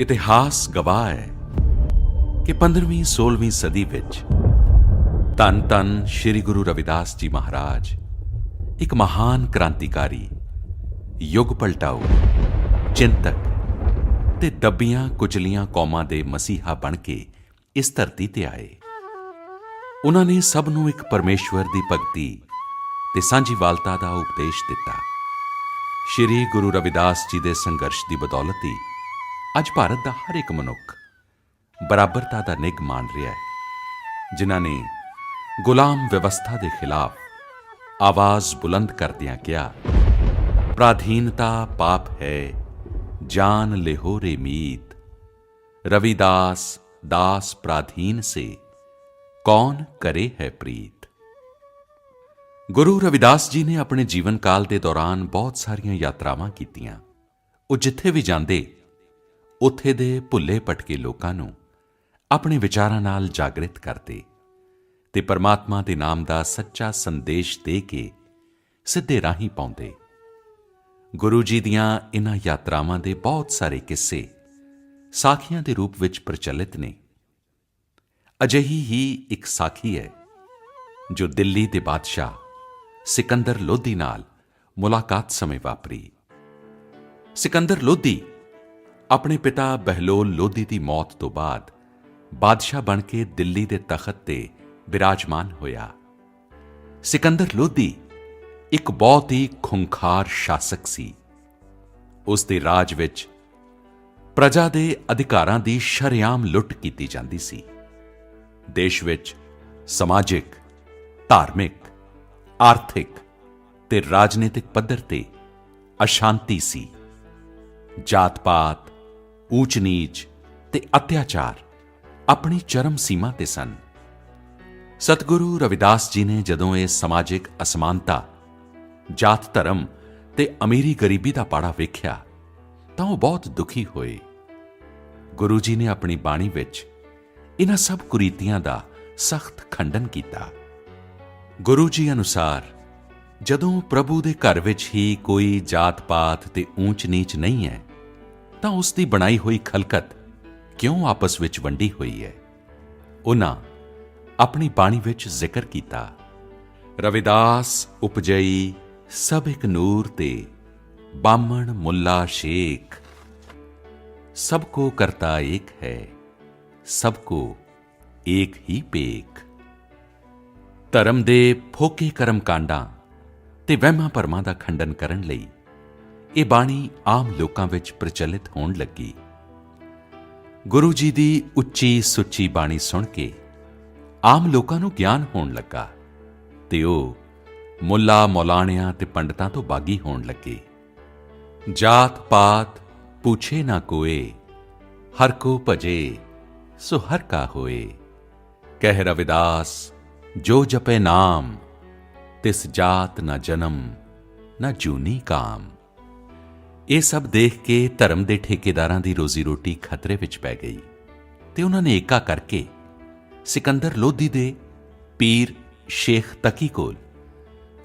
ਇਤਿਹਾਸ ਗਵਾਹ ਹੈ ਕਿ 15ਵੀਂ 16ਵੀਂ ਸਦੀ ਵਿੱਚ ਧੰਨ ਧੰਨ ਸ੍ਰੀ ਗੁਰੂ ਰਵਿਦਾਸ ਜੀ ਮਹਾਰਾਜ ਇੱਕ ਮਹਾਨ ਕ੍ਰਾਂਤੀਕਾਰੀ, ਯੁੱਗ ਪਲਟਾਓ ਚਿੰਤਕ ਤੇ ਦੱਬੀਆਂ ਕੁਚਲੀਆਂ ਕੌਮਾਂ ਦੇ ਮਸੀਹਾ ਬਣ ਕੇ ਇਸ ਧਰਤੀ ਤੇ ਆਏ। ਉਹਨਾਂ ਨੇ ਸਭ ਨੂੰ ਇੱਕ ਪਰਮੇਸ਼ਵਰ ਦੀ ਭਗਤੀ ਤੇ ਸਾਂਝੀਵਾਲਤਾ ਦਾ ਉਪਦੇਸ਼ ਦਿੱਤਾ। ਸ਼੍ਰੀ ਗੁਰੂ ਰਵਿਦਾਸ ਜੀ ਦੇ ਸੰਘਰਸ਼ ਦੀ ਬਦੌਲਤ ਹੀ ਅੱਜ ਭਾਰਤ ਦਾ ਹਰ ਇੱਕ ਮਨੁੱਖ ਬਰਾਬਰਤਾ ਦਾ ਨਿਗ ਮੰਨ ਰਿਹਾ ਹੈ, ਜਿਨ੍ਹਾਂ ਨੇ ਗੁਲਾਮ ਵਿਵਸਥਾ ਦੇ ਖਿਲਾਫ ਆਵਾਜ਼ ਬੁਲੰਦ ਕਰਦਿਆਂ ਕਿਹਾ, ਪ੍ਰਾਧੀਨਤਾ ਪਾਪ ਹੈ, ਜਾਨ ਲਿਹੋ ਰੇ ਮੀਤ। ਰਵਿਦਾਸ ਦਾਸ ਪ੍ਰਾਧੀਨ ਸੇ, ਕੌਣ ਕਰੇ ਹੈ ਪ੍ਰੀਤ? ਗੁਰੂ ਰਵਿਦਾਸ ਜੀ ਨੇ ਆਪਣੇ ਜੀਵਨ ਕਾਲ ਦੇ ਦੌਰਾਨ ਬਹੁਤ ਸਾਰੀਆਂ ਯਾਤਰਾਵਾਂ ਕੀਤੀਆਂ। ਉਹ ਜਿੱਥੇ ਵੀ ਜਾਂਦੇ ਉੱਥੇ ਦੇ ਭੁੱਲੇ ਭਟਕੇ ਲੋਕਾਂ ਨੂੰ ਆਪਣੇ ਵਿਚਾਰਾਂ ਨਾਲ ਜਾਗਰਿਤ ਕਰਦੇ ਤੇ ਪਰਮਾਤਮਾ ਦੇ ਨਾਮ ਦਾ ਸੱਚਾ ਸੰਦੇਸ਼ ਦੇ ਕੇ ਸਿੱਧੇ ਰਾਹੀਂ ਪਾਉਂਦੇ। ਗੁਰੂ ਜੀ ਦੀਆਂ ਇਨ੍ਹਾਂ ਯਾਤਰਾਵਾਂ ਦੇ ਬਹੁਤ ਸਾਰੇ ਕਿੱਸੇ ਸਾਖੀਆਂ ਦੇ ਰੂਪ ਵਿੱਚ ਪ੍ਰਚਲਿਤ ਨੇ। ਅਜਿਹੀ ਹੀ ਇੱਕ ਸਾਖੀ ਹੈ ਜੋ ਦਿੱਲੀ ਦੇ ਬਾਦਸ਼ਾਹ ਸਿਕੰਦਰ ਲੋਧੀ ਨਾਲ ਮੁਲਾਕਾਤ ਸਮੇਂ ਵਾਪਰੀ। ਸਿਕੰਦਰ ਲੋਧੀ ਆਪਣੇ ਪਿਤਾ ਬਹਿਲੋਲ ਲੋਧੀ ਦੀ ਮੌਤ ਤੋਂ ਬਾਅਦ ਬਾਦਸ਼ਾਹ ਬਣ ਕੇ ਦਿੱਲੀ ਦੇ ਤਖਤ ਤੇ ਬਿਰਾਜਮਾਨ ਹੋਇਆ। ਸਿਕੰਦਰ ਲੋਧੀ ਇੱਕ ਬਹੁਤ ਹੀ ਖੁੰਖਾਰ ਸ਼ਾਸਕ ਸੀ। ਉਸ ਦੇ ਰਾਜ ਵਿੱਚ ਪ੍ਰਜਾ ਦੇ ਅਧਿਕਾਰਾਂ ਦੀ ਸ਼ਰੇਆਮ ਲੁੱਟ ਕੀਤੀ ਜਾਂਦੀ ਸੀ। ਦੇਸ਼ ਵਿੱਚ ਸਮਾਜਿਕ, ਧਾਰਮਿਕ, ਆਰਥਿਕ ਤੇ ਰਾਜਨੀਤਿਕ ਪੱਧਰ ਤੇ ਅਸ਼ਾਂਤੀ ਸੀ। ਜਾਤ-ਪਾਤ ਊਚ-ਨੀਚ ਤੇ ਅਤਿਆਚਾਰ ਆਪਣੀ ਚਰਮ ਸੀਮਾ ਤੇ ਸਨ। ਸਤਿਗੁਰੂ ਰਵਿਦਾਸ ਜੀ ਨੇ ਜਦੋਂ ਇਹ ਸਮਾਜਿਕ ਅਸਮਾਨਤਾ, ਜਾਤ ਧਰਮ ਤੇ ਅਮੀਰੀ ਗਰੀਬੀ ਦਾ ਪਾੜਾ ਵੇਖਿਆ, ਤਾਂ ਉਹ ਬਹੁਤ ਦੁਖੀ ਹੋਏ। ਗੁਰੂ ਜੀ ਨੇ ਆਪਣੀ ਬਾਣੀ ਵਿੱਚ ਇਹਨਾਂ ਸਭ ਕੁਰੀਤੀਆਂ ਦਾ ਸਖਤ ਖੰਡਨ ਕੀਤਾ। ਗੁਰੂ ਜੀ ਅਨੁਸਾਰ, ਜਦੋਂ ਪ੍ਰਭੂ ਦੇ ਘਰ ਵਿੱਚ ਹੀ ਕੋਈ ਜਾਤ-ਪਾਤ ਤੇ ਊਚ-ਨੀਚ ਨਹੀਂ ਹੈ ਤਾਂ ਉਸ ਦੀ ਬਣਾਈ ਹੋਈ ਖਲਕਤ ਕਿਉਂ ਆਪਸ ਵਿੱਚ ਵੰਡੀ ਹੋਈ ਹੈ? ਉਹਨਾਂ ਆਪਣੀ ਬਾਣੀ ਵਿੱਚ ਜ਼ਿਕਰ ਕੀਤਾ, ਰਵਿਦਾਸ ਉਪਜਈ ਸਭ ਇੱਕ ਨੂਰ ਤੇ ਬਾਮਣ ਮੁੱਲਾ ਸ਼ੇਖ। ਸਭ ਕੋ ਕਰਤਾ ਏਕ ਹੈ, ਸਭ ਕੋ ਏਕ ਹੀ ਪੇਖ। ਧਰਮ ਦੇ ਫੋਕੇ ਕਰਮ ਕਾਂਡਾਂ ਤੇ ਵਹਿਮਾਂ ਭਰਮਾਂ ਦਾ ਖੰਡਨ ਕਰਨ ਲਈ ਇਹ ਬਾਣੀ ਆਮ ਲੋਕਾਂ ਵਿੱਚ ਪ੍ਰਚਲਿਤ ਹੋਣ ਲੱਗੀ। ਗੁਰੂ ਜੀ ਦੀ ਉੱਚੀ ਸੁੱਚੀ ਬਾਣੀ ਸੁਣ ਕੇ ਆਮ ਲੋਕਾਂ ਨੂੰ ਗਿਆਨ ਹੋਣ ਲੱਗਾ ਤੇ ਉਹ ਮੁੱਲਾ ਮੌਲਾਣਿਆਂ ਤੇ ਪੰਡਤਾਂ ਤੋਂ ਬਾਗੀ ਹੋਣ ਲੱਗੇ। ਜਾਤ ਪਾਤ ਪੁੱਛੇ ਨਾ ਕੋਏ, ਹਰ ਕੋ ਭਜੇ ਸੋ ਹਰ ਕਾ ਹੋਏ। ਕਹਿ ਰਵਿਦਾਸ, ਜੋ ਜਪੇ ਨਾਮ, ਤਿਸ ਜਾਤ ਨਾ ਜਨਮ ਨਾ ਜੂਨੀ ਕਾਮ। ਇਹ ਸਭ ਦੇਖ ਕੇ ਧਰਮ ਦੇ ਠੇਕੇਦਾਰਾਂ ਦੀ ਰੋਜ਼ੀ ਰੋਟੀ ਖਤਰੇ ਵਿੱਚ ਪੈ ਗਈ ਤੇ ਉਹਨਾਂ ਨੇ ਏਕਾ ਕਰਕੇ ਸਿਕੰਦਰ ਲੋਧੀ ਦੇ ਪੀਰ ਸ਼ੇਖ ਤਕੀ ਕੋਲ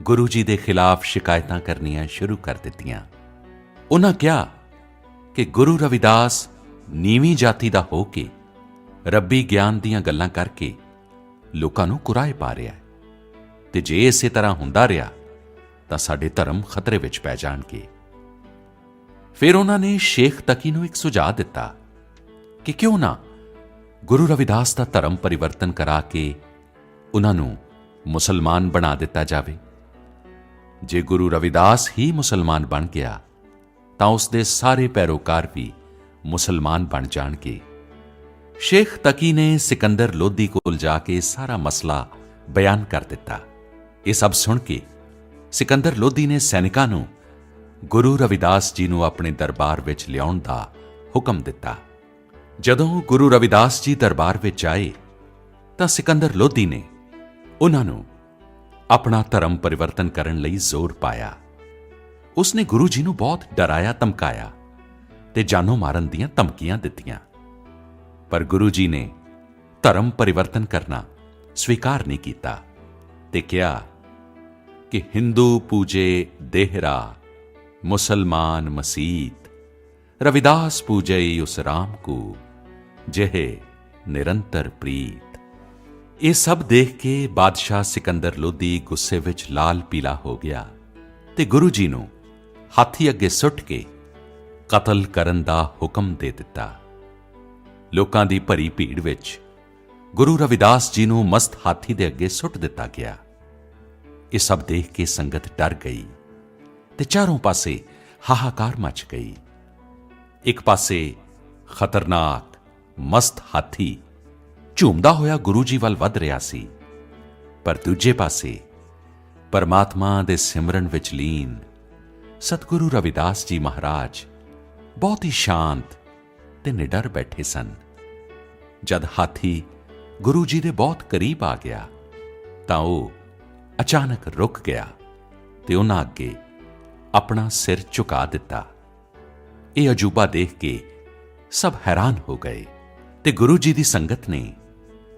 ਗੁਰੂ ਜੀ ਦੇ ਖਿਲਾਫ ਸ਼ਿਕਾਇਤਾਂ ਕਰਨੀਆਂ ਸ਼ੁਰੂ ਕਰ ਦਿੱਤੀਆਂ। ਉਹਨਾਂ ਕਿਹਾ ਕਿ ਗੁਰੂ ਰਵਿਦਾਸ ਨੀਵੀਂ ਜਾਤੀ ਦਾ ਹੋ ਕੇ ਰੱਬੀ ਗਿਆਨ ਦੀਆਂ ਗੱਲਾਂ ਕਰਕੇ ਲੋਕਾਂ ਨੂੰ ਕੁਰਾਏ ਪਾ ਰਿਹਾ ਹੈ ਤੇ ਜੇ ਇਸੇ ਤਰ੍ਹਾਂ ਹੁੰਦਾ ਰਿਹਾ ਤਾਂ ਸਾਡੇ ਧਰਮ ਖਤਰੇ ਵਿੱਚ ਪੈ ਜਾਣਗੇ। ਫਿਰ ਉਹਨਾਂ ਨੇ ਸ਼ੇਖ ਤਕੀ ਨੂੰ ਇੱਕ ਸੁਝਾਅ ਦਿੱਤਾ ਕਿ ਕਿਉਂ ਨਾ ਗੁਰੂ ਰਵਿਦਾਸ ਦਾ ਧਰਮ ਪਰਿਵਰਤਨ ਕਰਾ ਕੇ ਉਹਨਾਂ ਨੂੰ ਮੁਸਲਮਾਨ ਬਣਾ ਦਿੱਤਾ ਜਾਵੇ। ਜੇ ਗੁਰੂ ਰਵਿਦਾਸ ਹੀ ਮੁਸਲਮਾਨ ਬਣ ਗਿਆ, ਤਾਂ ਉਸ ਦੇ ਸਾਰੇ ਪੈਰੋਕਾਰ ਵੀ ਮੁਸਲਮਾਨ ਬਣ ਜਾਣਗੇ। ਸ਼ੇਖ ਤਕੀ ਨੇ ਸਿਕੰਦਰ ਲੋਧੀ ਕੋਲ ਜਾ ਕੇ ਸਾਰਾ ਮਸਲਾ ਬਿਆਨ ਕਰ ਦਿੱਤਾ। ਇਹ ਸਭ ਸੁਣ ਕੇ ਸਿਕੰਦਰ ਲੋਧੀ ਨੇ ਸੈਨਿਕਾਂ ਨੂੰ ਗੁਰੂ ਰਵਿਦਾਸ ਜੀ ਨੂੰ ਆਪਣੇ ਦਰਬਾਰ ਵਿੱਚ ਲਿਆਉਣ ਦਾ ਹੁਕਮ ਦਿੱਤਾ। ਜਦੋਂ ਗੁਰੂ ਰਵਿਦਾਸ ਜੀ ਦਰਬਾਰ ਵਿੱਚ ਆਏ, ਤਾਂ ਸਿਕੰਦਰ ਲੋਧੀ ਨੇ ਉਹਨਾਂ ਨੂੰ ਆਪਣਾ ਧਰਮ ਪਰਿਵਰਤਨ ਕਰਨ ਲਈ ਜ਼ੋਰ ਪਾਇਆ। ਉਸਨੇ ਗੁਰੂ ਜੀ ਨੂੰ ਬਹੁਤ ਡਰਾਇਆ, ਧਮਕਾਇਆ ਤੇ ਜਾਨੋਂ ਮਾਰਨ ਦੀਆਂ ਧਮਕੀਆਂ ਦਿੱਤੀਆਂ। ਪਰ ਗੁਰੂ ਜੀ ਨੇ ਧਰਮ ਪਰਿਵਰਤਨ ਕਰਨਾ ਸਵੀਕਾਰ ਨਹੀਂ ਕੀਤਾ ਤੇ ਕਿਹਾ ਕਿ ਹਿੰਦੂ ਪੂਜੇ ਦੇਹਰਾ ਮੁਸਲਮਾਨ ਮਸੀਤ, ਰਵਿਦਾਸ ਪੂਜਈ ਉਸ RAM ਕੋ, ਜਿਹੇ ਨਿਰੰਤਰ ਪ੍ਰੀਤ। ਇਹ ਸਭ ਦੇਖ ਕੇ ਬਾਦਸ਼ਾਹ ਸਿਕੰਦਰ ਲੋਧੀ ਗੁੱਸੇ ਵਿੱਚ ਲਾਲ ਪੀਲਾ ਹੋ ਗਿਆ ਤੇ ਗੁਰੂ ਜੀ ਨੂੰ ਹਾਥੀ ਅੱਗੇ ਸੁੱਟ ਕੇ ਕਤਲ ਕਰਨ ਦਾ ਹੁਕਮ ਦੇ ਦਿੱਤਾ। ਲੋਕਾਂ ਦੀ ਭਰੀ ਭੀੜ ਵਿੱਚ ਗੁਰੂ ਰਵਿਦਾਸ ਜੀ ਨੂੰ ਮਸਤ ਹਾਥੀ ਦੇ ਅੱਗੇ ਸੁੱਟ ਦਿੱਤਾ ਗਿਆ। ਇਹ ਸਭ ਦੇਖ ਕੇ ਸੰਗਤ ਡਰ ਗਈ। ਤੇ ਚਾਰੋਂ ਪਾਸੇ ਹਾਹਾਕਾਰ ਮਚ ਗਈ। ਇੱਕ ਪਾਸੇ ਖਤਰਨਾਕ, ਮਸਤ ਹਾਥੀ ਝੂਮਦਾ ਹੋਇਆ ਗੁਰੂ ਜੀ ਵੱਲ ਵੱਧ ਰਿਹਾ ਸੀ, ਪਰ ਦੂਜੇ ਪਾਸੇ ਪਰਮਾਤਮਾ ਦੇ ਸਿਮਰਨ ਵਿੱਚ ਲੀਨ ਸਤਿਗੁਰੂ ਰਵਿਦਾਸ ਜੀ ਮਹਾਰਾਜ ਬਹੁਤ ਹੀ ਸ਼ਾਂਤ ਤੇ ਨਿਡਰ ਬੈਠੇ ਸਨ। ਜਦ ਹਾਥੀ ਗੁਰੂ ਜੀ ਦੇ ਬਹੁਤ ਕਰੀਬ ਆ ਗਿਆ ਤਾਂ ਉਹ ਅਚਾਨਕ ਰੁਕ ਗਿਆ ਤੇ ਉਹਨਾਂ ਅੱਗੇ ਆਪਣਾ ਸਿਰ ਝੁਕਾ ਦਿੱਤਾ। ਇਹ ਅਜੂਬਾ ਦੇਖ ਕੇ ਸਭ ਹੈਰਾਨ ਹੋ ਗਏ ਤੇ ਗੁਰੂ ਜੀ ਦੀ ਸੰਗਤ ਨੇ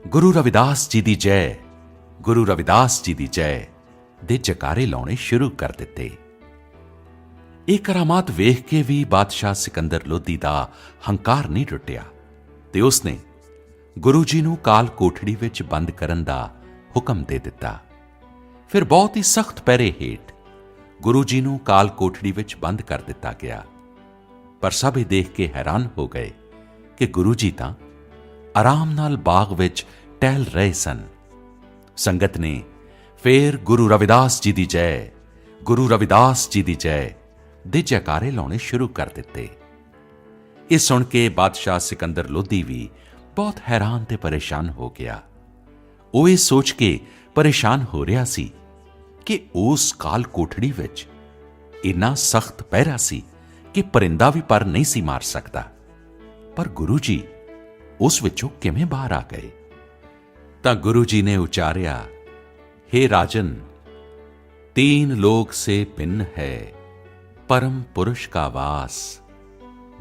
ਗੁਰੂ ਰਵਿਦਾਸ ਜੀ ਦੀ ਜੈ, ਗੁਰੂ ਰਵਿਦਾਸ ਜੀ ਦੀ ਜੈ ਦੇ ਜਕਾਰੇ ਲਾਉਣੇ ਸ਼ੁਰੂ ਕਰ ਦਿੱਤੇ। ਇਹ ਕਰਾਮਾਤ ਵੇਖ ਕੇ ਵੀ ਬਾਦਸ਼ਾਹ ਸਿਕੰਦਰ ਲੋਧੀ ਦਾ ਹੰਕਾਰ ਨਹੀਂ ਟੁੱਟਿਆ ਤੇ ਉਸਨੇ ਗੁਰੂ ਜੀ ਨੂੰ ਕਾਲ ਕੋਠੜੀ ਵਿੱਚ ਬੰਦ ਕਰਨ ਦਾ ਹੁਕਮ ਦੇ ਦਿੱਤਾ। ਫਿਰ ਬਹੁਤ ਹੀ ਸਖਤ ਪਹਿਰੇ ਹੇਠ ਗੁਰੂ ਜੀ ਨੂੰ ਕਾਲ ਕੋਠੜੀ ਵਿੱਚ ਬੰਦ ਕਰ ਦਿੱਤਾ ਗਿਆ। ਪਰ ਸਭ ਇਹ ਦੇਖ ਕੇ ਹੈਰਾਨ ਹੋ ਗਏ ਕਿ ਗੁਰੂ ਜੀ ਤਾਂ ਆਰਾਮ ਨਾਲ ਬਾਗ ਵਿੱਚ ਟਹਿਲ ਰਹੇ ਸਨ। ਸੰਗਤ ਨੇ ਫੇਰ ਗੁਰੂ ਰਵਿਦਾਸ ਜੀ ਦੀ ਜੈ, ਗੁਰੂ ਰਵਿਦਾਸ ਜੀ ਦੀ ਜੈ ਦੇ ਜੈਕਾਰੇ ਲਾਉਣੇ ਸ਼ੁਰੂ ਕਰ ਦਿੱਤੇ। ਇਹ ਸੁਣ ਕੇ ਬਾਦਸ਼ਾਹ ਸਿਕੰਦਰ ਲੋਧੀ ਵੀ ਬਹੁਤ ਹੈਰਾਨ ਤੇ ਪਰੇਸ਼ਾਨ ਹੋ ਗਿਆ। ਉਹ ਇਹ ਸੋਚ ਕੇ ਪਰੇਸ਼ਾਨ ਹੋ ਰਿਹਾ ਸੀ ਕਿ ਉਸ ਕਾਲ ਕੋਠੜੀ ਵਿੱਚ ਇੰਨਾ ਸਖਤ ਪਹਿਰਾ ਸੀ ਕਿ ਪਰਿੰਦਾ ਵੀ ਪਰ ਨਹੀਂ ਸੀ ਮਾਰ ਸਕਦਾ ਪਰ ਗੁਰੂ ਜੀ ਉਸ ਵਿੱਚੋਂ ਕਿਵੇਂ ਬਾਹਰ ਆ ਗਏ ਤਾਂ ਗੁਰੂ ਜੀ ਨੇ ਉਚਾਰਿਆ हे ਰਾਜਨ तीन लोक से भिन्न है परम पुरुष का वास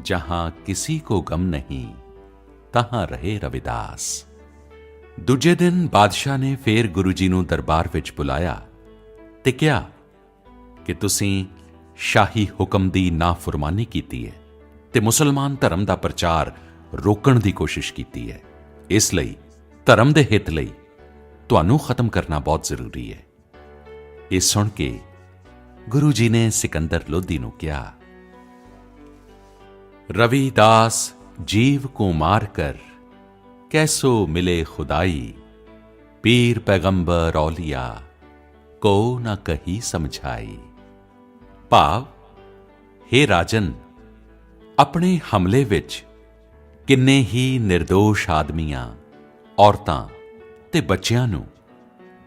जहां किसी को गम नहीं तहां ਰਹੇ ਰਵਿਦਾਸ ਦੂਜੇ ਦਿਨ ਬਾਦਸ਼ਾਹ ਨੇ ਫੇਰ ਗੁਰੂ ਜੀ ਨੂੰ ਦਰਬਾਰ ਵਿੱਚ ਬੁਲਾਇਆ ਤੇ ਕਿਹਾ ਕਿ ਤੁਸੀਂ ਸ਼ਾਹੀ ਹੁਕਮ ਦੀ ਨਾ ਨਾਫਰਮਾਨੀ ਕੀਤੀ ਹੈ ਤੇ ਮੁਸਲਮਾਨ ਧਰਮ ਦਾ ਪ੍ਰਚਾਰ ਰੋਕਣ ਦੀ ਕੋਸ਼ਿਸ਼ ਕੀਤੀ ਹੈ। ਇਸ ਲਈ, ਧਰਮ ਦੇ ਹਿੱਤ ਲਈ ਤੁਹਾਨੂੰ ਖਤਮ ਕਰਨਾ ਬਹੁਤ ਜ਼ਰੂਰੀ ਹੈ। ਇਹ ਸੁਣ ਕੇ ਗੁਰੂ ਜੀ ਨੇ ਸਿਕੰਦਰ ਲੋਧੀ ਨੂੰ ਕਿਹਾ, ਰਵੀਦਾਸ, ਜੀਵ ਕੋ ਮਾਰ ਕਰ, ਕੈਸੋ ਮਿਲੇ ਖੁਦਾਈ, ਪੀਰ ਪੈਗੰਬਰ ਔਲੀਆ ਕੋ ਨਾ ਕਹੀ ਸਮਝਾਈ। ਭਾਵ हे ਰਾਜਨ, ਆਪਣੇ ਹਮਲੇ ਵਿੱਚ ਕਿੰਨੇ ਹੀ નિર્ਦੋਸ਼ ਆਦਮੀਆਂ, ਔਰਤਾਂ ਤੇ ਬੱਚਿਆਂ ਨੂੰ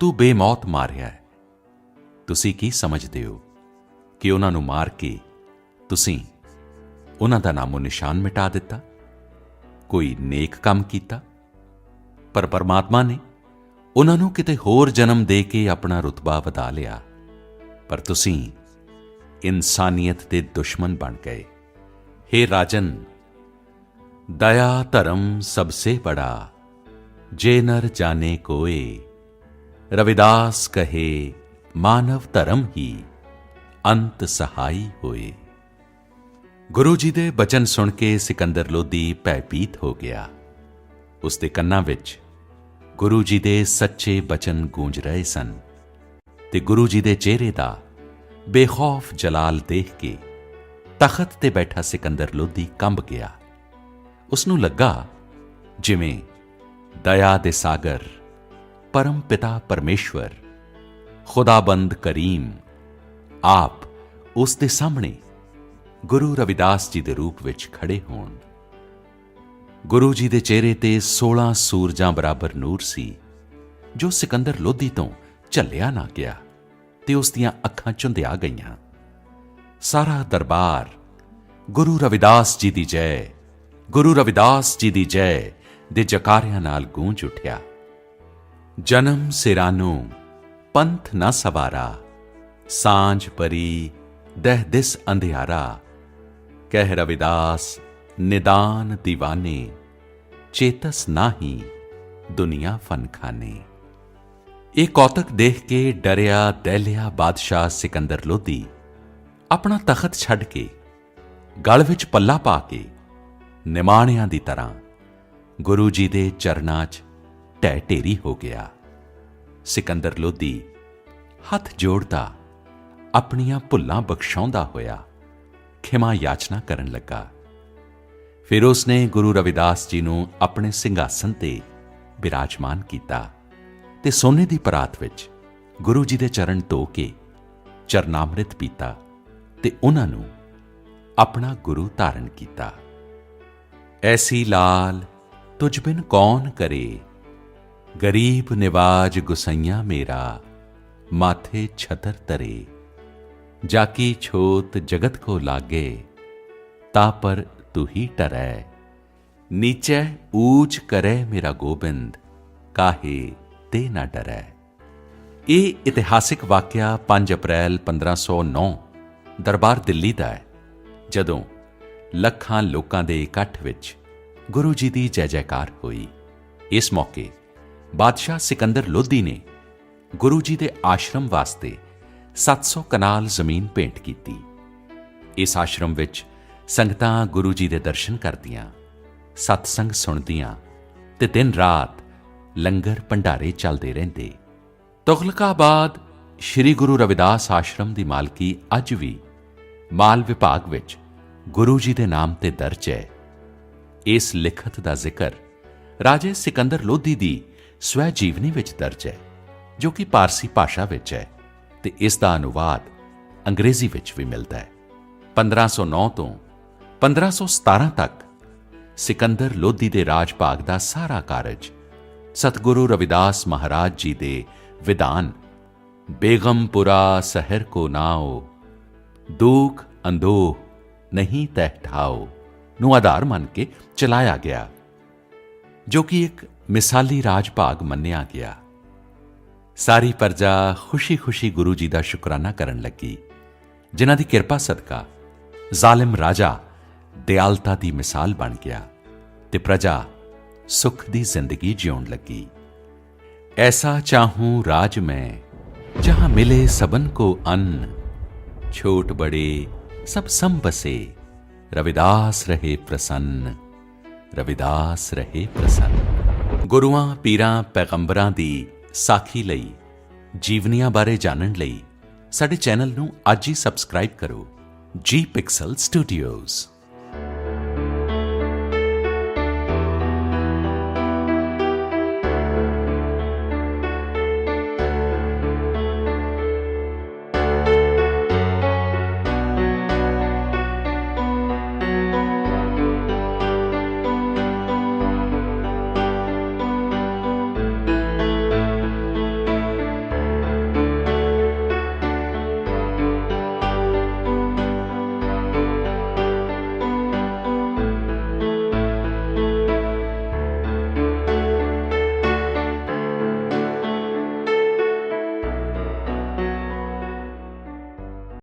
ਤੂੰ ਬੇਮੌਤ ਮਾਰਿਆ ਹੈ। ਤੁਸੀਂ ਕੀ ਸਮਝਦੇ ਹੋ ਕਿ ਉਹਨਾਂ ਨੂੰ ਮਾਰ ਕੇ ਤੁਸੀਂ ਉਹਨਾਂ ਦਾ ਨਾਮੋ ਨਿਸ਼ਾਨ ਮਿਟਾ ਦਿੱਤਾ? ਕੋਈ ਨੇਕ ਕੰਮ ਕੀਤਾ? ਪਰ ਪਰਮਾਤਮਾ ਨੇ ਉਹਨਾਂ ਨੂੰ ਕਿਤੇ ਹੋਰ ਜਨਮ ਦੇ ਕੇ ਆਪਣਾ ਰੁਤਬਾ ਵਧਾ ਲਿਆ। ਪਰ ਤੁਸੀਂ ਇਨਸਾਨੀਅਤ ਦੇ ਦੁਸ਼ਮਣ ਬਣ ਗਏ। हे ਰਾਜਨ, ਦਇਆ ਧਰਮ ਸਭ ਸੇ ਬੜਾ, ਜੇ ਨਰ ਜਾਣੇ ਕੋਏ, ਰਵਿਦਾਸ ਕਹੇ, ਮਾਨਵ ਧਰਮ ਹੀ ਅੰਤ ਸਹਾਈ ਹੋਏ। ਗੁਰੂ ਜੀ ਦੇ ਬਚਨ ਸੁਣ ਕੇ ਸਿਕੰਦਰ ਲੋਧੀ ਭੈਭੀਤ ਹੋ ਗਿਆ। ਉਸ ਦੇ ਕੰਨਾਂ ਵਿੱਚ ਗੁਰੂ ਜੀ ਦੇ ਸੱਚੇ ਬਚਨ ਗੂੰਜ ਰਹੇ ਸਨ ਤੇ ਗੁਰੂ ਜੀ ਦੇ ਚਿਹਰੇ ਦਾ ਬੇਖੌਫ ਜਲਾਲ ਦੇਖ ਕੇ ਤਖਤ ਤੇ ਬੈਠਾ ਸਿਕੰਦਰ ਲੋਧੀ ਕੰਬ ਗਿਆ। ਉਸ ਨੂੰ ਲੱਗਾ ਜਿਵੇਂ ਦਇਆ ਦੇ ਸਾਗਰ, ਪਰਮ ਪਿਤਾ ਪਰਮੇਸ਼ਵਰ, ਖੁਦਾਬੰਦ ਕਰੀਮ, ਆਪ ਉਸ ਦੇ ਸਾਹਮਣੇ ਗੁਰੂ ਰਵਿਦਾਸ ਜੀ ਦੇ ਰੂਪ ਵਿੱਚ ਖੜੇ ਹੋਣ। ਗੁਰੂ ਜੀ ਦੇ ਚਿਹਰੇ ਤੇ 16 ਸੂਰਜਾਂ ਬਰਾਬਰ ਨੂਰ ਸੀ, ਜੋ ਸਿਕੰਦਰ ਲੋਧੀ ਤੋਂ ਝੱਲਿਆ ਨਾ ਗਿਆ ਤੇ ਉਸ ਦੀਆਂ ਅੱਖਾਂ ਚੁੰਧਿਆ ਗਈਆਂ। ਸਾਰਾ ਦਰਬਾਰ, ਗੁਰੂ ਰਵਿਦਾਸ ਜੀ ਦੀ ਜੈ, ਗੁਰੂ ਰਵਿਦਾਸ ਜੀ ਦੀ ਜੈ ਦੇ ਜਕਾਰਿਆਂ ਨਾਲ ਗੂੰਜ ਉੱਠਿਆ। ਜਨਮ ਸਿਰਾਨੋ, ਪੰਥ ਨਾ ਸਵਾਰਾ, ਸਾਂਝ ਪਰੀ ਦਹਿ ਦਿਸ ਅੰਧਿਆਰਾ, ਕਹਿ ਰਵਿਦਾਸ ਨਿਦਾਨ ਦੀਵਾਨੇ, ਚੇਤਸ ਨਾਹੀ ਦੁਨੀਆ ਫਨ ਖਾਨੇ ਇਹ ਕੌਤਕ ਦੇਖ ਕੇ ਡਰਿਆ ਦਹਿਲਿਆ ਬਾਦਸ਼ਾਹ ਸਿਕੰਦਰ ਲੋਧੀ ਆਪਣਾ ਤਖਤ ਛੱਡ ਕੇ ਗਲ ਵਿੱਚ ਪੱਲਾ ਪਾ ਕੇ ਨਿਮਾਣਿਆਂ ਦੀ ਤਰ੍ਹਾਂ ਗੁਰੂ ਜੀ ਦੇ ਚਰਨਾਂ 'ਚ ਢਹਿ ਢੇਰੀ ਹੋ ਗਿਆ। ਸਿਕੰਦਰ ਲੋਧੀ ਹੱਥ ਜੋੜਦਾ ਆਪਣੀਆਂ ਭੁੱਲਾਂ ਬਖਸ਼ਾਉਂਦਾ ਹੋਇਆ ਖਿਮਾ ਯਾਚਨਾ ਕਰਨ ਲੱਗਾ। ਫਿਰ ਉਸਨੇ ਗੁਰੂ ਰਵਿਦਾਸ ਜੀ ਨੂੰ ਆਪਣੇ ਸਿੰਘਾਸਨ ਤੇ ਬਿਰਾਜਮਾਨ ਕੀਤਾ ਤੇ ਸੋਨੇ ਦੀ ਪਰਾਤ ਵਿੱਚ ਗੁਰੂ ਜੀ ਦੇ ਚਰਨ ਧੋ ਕੇ ਚਰਨਾਮ੍ਰਿਤ ਪੀਤਾ ਤੇ ਉਹਨਾਂ ਨੂੰ ਆਪਣਾ ਗੁਰੂ ਧਾਰਨ ਕੀਤਾ। ਐਸੀ ਲਾਲ, ਤੁਝ ਬਿਨ ਕੌਣ ਕਰੇ? ਗਰੀਬ ਨਿਵਾਜ ਗੁਸਈਆ ਮੇਰਾ, ਮਾਥੇ ਛਤਰ ਤਰੇ। ਜਾਕੀ ਛੋਤ ਜਗਤ ਕੋ ਲਾਗੇ, ਤਾ ਪਰ ਤੂ ਹੀ ਟਰੈ। ਨੀਚੇ ਊਚ ਕਰੇ ਮੇਰਾ ਗੋਬਿੰਦ, ਕਾਹੇ ਤੇ ਨਾ ਡਰੈ। ਇਹ ਇਤਿਹਾਸਿਕ ਵਾਕਿਆ 5 ਅਪ੍ਰੈਲ 1509 ਦਰਬਾਰ ਦਿੱਲੀ ਦਾ ਹੈ, ਜਦੋਂ ਲੱਖਾਂ ਲੋਕਾਂ ਦੇ ਇਕੱਠ ਵਿੱਚ ਗੁਰੂ ਜੀ ਦੀ ਜੈ ਜੈਕਾਰ ਹੋਈ। ਇਸ ਮੌਕੇ ਬਾਦਸ਼ਾਹ ਸਿਕੰਦਰ ਲੋਧੀ ਨੇ ਗੁਰੂ ਜੀ ਦੇ ਆਸ਼ਰਮ ਵਾਸਤੇ 700 ਕਨਾਲ ਜ਼ਮੀਨ ਭੇਂਟ ਕੀਤੀ। ਇਸ ਆਸ਼ਰਮ ਵਿੱਚ ਸੰਗਤਾਂ ਗੁਰੂ ਜੀ ਦੇ ਦਰਸ਼ਨ ਕਰਦੀਆਂ, ਸਤਸੰਗ ਸੁਣਦੀਆਂ ਤੇ ਦਿਨ ਰਾਤ ਲੰਗਰ ਭੰਡਾਰੇ ਚੱਲਦੇ ਰਹਿੰਦੇ। ਤੁਗਲਕਾਬਾਦ ਸ੍ਰੀ ਗੁਰੂ ਰਵਿਦਾਸ ਆਸ਼ਰਮ ਦੀ ਮਾਲਕੀ ਅੱਜ ਵੀ ਮਾਲ ਵਿਭਾਗ ਵਿੱਚ ਗੁਰੂ ਜੀ ਦੇ ਨਾਮ ਤੇ ਦਰਜ ਹੈ। ਇਸ ਲਿਖਤ ਦਾ ਜ਼ਿਕਰ ਰਾਜੇ ਸਿਕੰਦਰ ਲੋਧੀ ਦੀ ਸਵੈ ਜੀਵਨੀ ਵਿੱਚ ਦਰਜ ਹੈ, ਜੋ ਕਿ ਪਾਰਸੀ ਭਾਸ਼ਾ ਵਿੱਚ ਹੈ ਤੇ ਇਸ ਦਾ ਅਨੁਵਾਦ ਅੰਗਰੇਜ਼ੀ ਵਿੱਚ ਵੀ ਮਿਲਦਾ ਹੈ। 1509 ਤੋਂ 1517 ਤੱਕ ਸਿਕੰਦਰ ਲੋਧੀ ਦੇ ਰਾਜ ਭਾਗ ਦਾ ਸਾਰਾ ਕਾਰਜ ਸਤਿਗੁਰੂ ਰਵਿਦਾਸ ਮਹਾਰਾਜ ਜੀ ਦੇ ਵਿਧਾਨ, ਬੇਗਮਪੁਰਾ ਸ਼ਹਿਰ ਕੋ ਨਾਓ, ਦੁਖ ਅੰਦੋਹ ਨਹੀਂ ਤਹਿ ਠਾਓ ਨੂੰ ਆਧਾਰ ਮੰਨ ਕੇ ਚਲਾਇਆ ਗਿਆ, ਜੋ ਕਿ ਇੱਕ ਮਿਸਾਲੀ ਰਾਜ ਭਾਗ ਮੰਨਿਆ ਗਿਆ। ਸਾਰੀ ਪਰਜਾ ਖੁਸ਼ੀ-ਖੁਸ਼ੀ ਗੁਰੂ ਜੀ ਦਾ ਸ਼ੁਕਰਾਨਾ ਕਰਨ ਲੱਗੀ, ਜਿਨ੍ਹਾਂ ਦੀ ਕਿਰਪਾ ਸਦਕਾ ਜ਼ਾਲਿਮ ਰਾਜਾ ਦਿਆਲਤਾ ਦੀ ਮਿਸਾਲ ਬਣ ਗਿਆ ਤੇ ਪ੍ਰਜਾ ਸੁਖ ਦੀ ਜ਼ਿੰਦਗੀ ਜਿਉਣ ਲੱਗੀ। ਐਸਾ ਚਾਹੂੰ ਰਾਜ ਮੈਂ, ਜਹਾਂ ਮਿਲੇ ਸਬਨ ਕੋ ਅੰਨ। ਛੋਟ ਬੜੇ, ਸਭ ਸਮ ਬਸੇ ਰਵਿਦਾਸ ਰਹੇ ਪ੍ਰਸੰਨ, ਰਵਿਦਾਸ ਰਹੇ ਪ੍ਰਸੰਨ। ਗੁਰੂਆਂ, ਪੀਰਾਂ, ਪੈਗੰਬਰਾਂ ਦੀ ਸਾਖੀ ਲਈ, ਜੀਵਨੀਆਂ ਬਾਰੇ ਜਾਣਨ ਲਈ, ਸਾਡੇ ਚੈਨਲ ਨੂੰ ਅੱਜ ਹੀ ਸਬਸਕ੍ਰਾਈਬ ਕਰੋ। ਜੀ ਪਿਕਸਲ ਸਟੂਡੀਓਜ਼